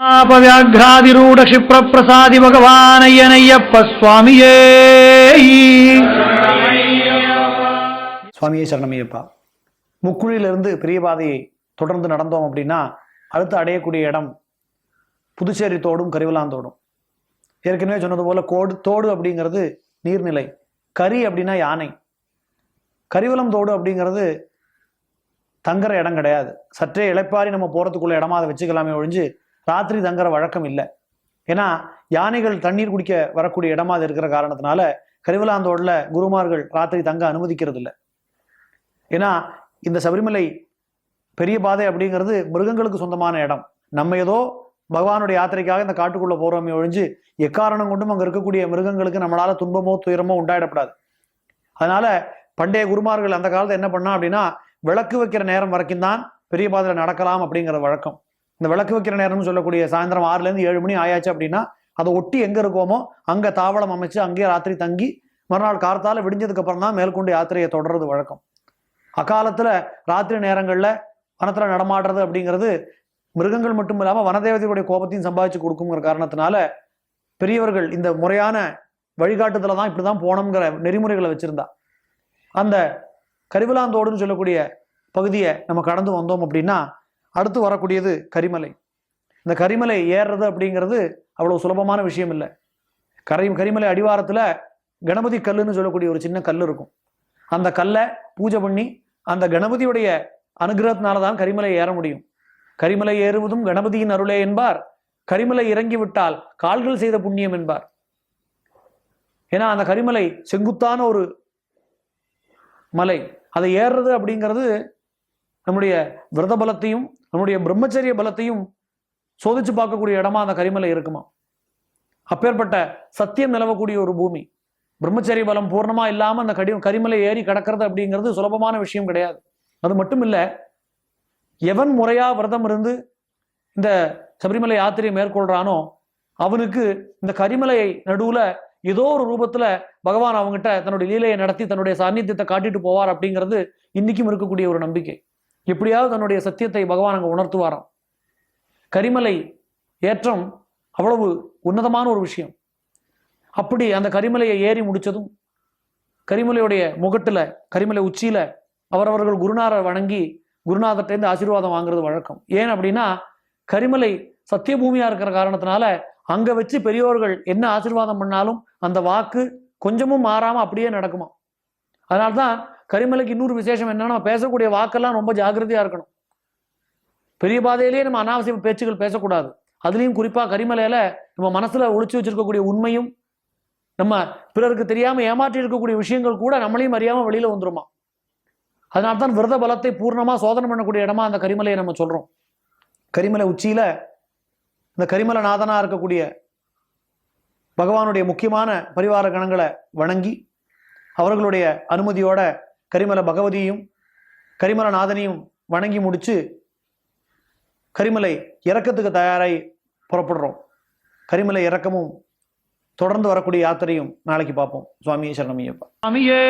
ஆபவியாகிராதிரூட க்ஷிப்ரப்பிரசாதி பகவானையனையப்ப சுவாமியே. சுவாமியே சரணமையப்பா முக்குழியிலிருந்து பெரிய பாதையை தொடர்ந்து நடந்தோம் அப்படின்னா அடுத்து அடையக்கூடிய இடம் புதுச்சேரி தோடும் கரிவலாந்தோடும். ஏற்கனவே சொன்னது போல கோடு தோடு அப்படிங்கிறது நீர்நிலை. கரி அப்படின்னா யானை. கரிவலம் தோடு அப்படிங்கிறது தங்குற இடம் கிடையாது. சற்றே இழைப்பாரி நம்ம போகிறதுக்குள்ள இடமா அதை வச்சுக்கலாமே ஒழிஞ்சு ராத்திரி தங்குற வழக்கம் இல்லை. ஏன்னா யானைகள் தண்ணீர் குடிக்க வரக்கூடிய இடமா அது இருக்கிற காரணத்தினால கரிவலாந்தோடில் குருமார்கள் ராத்திரி தங்க அனுமதிக்கிறது இல்லை ஏன்னா இந்த சபரிமலை பெரிய பாதை அப்படிங்கிறது மிருகங்களுக்கு சொந்தமான இடம். நம்ம ஏதோ பகவானுடைய யாத்திரைக்காக இந்த காட்டுக்குள்ளே போகிறோமே ஒழிஞ்சு எக்காரணம் கொண்டும் அங்கே இருக்கக்கூடிய மிருகங்களுக்கு நம்மளால் துன்பமோ துயரமோ உண்டாயிடப்படாது. அதனால பண்டைய குருமார்கள் அந்த காலத்தை என்ன பண்ணா அப்படின்னா விளக்கு வைக்கிற நேரம் வரைக்கும் தான் பெரிய பாதையில் நடக்கலாம் அப்படிங்கிற வழக்கம். இந்த விளக்கு வைக்கிற நேரம்னு சொல்லக்கூடிய சாயந்தரம் ஆறுலேருந்து ஏழு மணி ஆயாச்சு அப்படின்னா அதை ஒட்டி எங்கே இருக்கோமோ அங்கே தாவளம் அமைச்சு அங்கேயே ராத்திரி தங்கி மறுநாள் கார்த்தால விடிஞ்சதுக்கு அப்புறம் தான் மேற்கொண்டு யாத்திரையை தொடர்றது வழக்கம். அக்காலத்தில் ராத்திரி நேரங்களில் வனத்தில் நடமாடுறது அப்படிங்கிறது மிருகங்கள் மட்டும் இல்லாமல் வனதேவதையுடைய கோபத்தையும் சம்பாதிச்சு கொடுக்குங்கிற காரணத்தினால பெரியவர்கள் இந்த முறையான வழிகாட்டுதல தான் இப்படிதான் போனோங்கிற நெறிமுறைகளை வச்சுருந்தா. அந்த கருவிலாந்தோடுன்னு சொல்லக்கூடிய பகுதியை நம்ம கடந்து வந்தோம் அப்படின்னா அடுத்து வரக்கூடியது கரிமலை. இந்த கரிமலை ஏறுறது அப்படிங்கிறது அவ்வளோ சுலபமான விஷயம் இல்லை. கரை கரிமலை அடிவாரத்தில் கணபதி கல்லுன்னு சொல்லக்கூடிய ஒரு சின்ன கல் இருக்கும். அந்த கல்லை பூஜை பண்ணி அந்த கணபதியுடைய அனுகிரகத்தினால தான் கரிமலை ஏற முடியும். கரிமலை ஏறுவதும் கணபதியின் அருளே என்பார். கரிமலை இறங்கி விட்டால் கால்கள் செய்த புண்ணியம் என்பார். ஏன்னா அந்த கரிமலை செங்குத்தான ஒரு மலை. அதை ஏறுறது அப்படிங்கிறது நம்முடைய விரத பலத்தையும் நம்முடைய பிரம்மச்சரிய பலத்தையும் சோதிச்சு பார்க்கக்கூடிய இடமா அந்த கரிமலை இருக்குமா? அப்பேற்பட்ட சத்தியம் நிலவக்கூடிய ஒரு பூமி. பிரம்மச்சரிய பலம் பூர்ணமா இல்லாம அந்த கடி கரிமலை ஏறி கிடக்கிறது அப்படிங்கிறது சுலபமான விஷயம் கிடையாது. அது மட்டும் இல்ல எவன் முறையா விரதம் இருந்து இந்த சபரிமலை யாத்திரையை மேற்கொள்றானோ அவனுக்கு இந்த கரிமலையை நடுவுல ஏதோ ஒரு ரூபத்துல பகவான் அவங்ககிட்ட தன்னுடைய லீலையை நடத்தி தன்னுடைய சாநித்தியத்தை காட்டிட்டு போவார் அப்படிங்கிறது இன்னைக்கும் இருக்கக்கூடிய ஒரு நம்பிக்கை. எப்படியாவது தன்னுடைய சத்தியத்தை பகவான் அங்கே உணர்த்துவாராம். கரிமலை ஏற்றம் அவ்வளவு உன்னதமான ஒரு விஷயம். அப்படி அந்த கரிமலையை ஏறி முடித்ததும் கரிமலையுடைய முகட்டில் கரிமலை உச்சியில் அவரவர்கள் குருநாரை வணங்கி குருநாதர்கிட்டேருந்து ஆசீர்வாதம் வாங்குறது வழக்கம். ஏன் அப்படின்னா கரிமலை சத்தியபூமியாக இருக்கிற காரணத்தினால அங்கே வச்சு பெரியோர்கள் என்ன ஆசீர்வாதம் பண்ணாலும் அந்த வாக்கு கொஞ்சமும் மாறாமல் அப்படியே நடக்குமா அதனால்தான் கரிமலைக்கு இன்னொரு விசேஷம் என்னன்னா பேசக்கூடிய வாக்கெல்லாம் ரொம்ப ஜாக்கிரதையா இருக்கணும். பெரிய பாதையிலேயே நம்ம அனாவசிய பேச்சுகள் பேசக்கூடாது. அதுலயும் குறிப்பா கரிமலையில நம்ம மனசுல ஒழிச்சு வச்சிருக்கக்கூடிய உண்மையும் நம்ம பிறருக்கு தெரியாம ஏமாற்றி இருக்கக்கூடிய விஷயங்கள் கூட நம்மளையும் அறியாமல் வெளியில வந்துருமா? அதனால தான் விரத பலத்தை பூர்ணமா சோதனை பண்ணக்கூடிய இடமா அந்த கரிமலையை நம்ம சொல்றோம். கரிமலை உச்சியில இந்த கரிமல நாதனா இருக்கக்கூடிய பகவானுடைய முக்கியமான பரிவார கணங்களை வணங்கி அவர்களுடைய அனுமதியோட கரிமல பகவதியும் கரிமல நாதனையும் வணங்கி முடிச்சு கரிமலை இறக்கத்துக்கு தயாராகி புறப்படுறோம். கரிமலை இறக்கமும் தொடர்ந்து வரக்கூடிய யாத்திரையும் நாளைக்கு பார்ப்போம். சுவாமி சரணமையப்பா சுவாமியே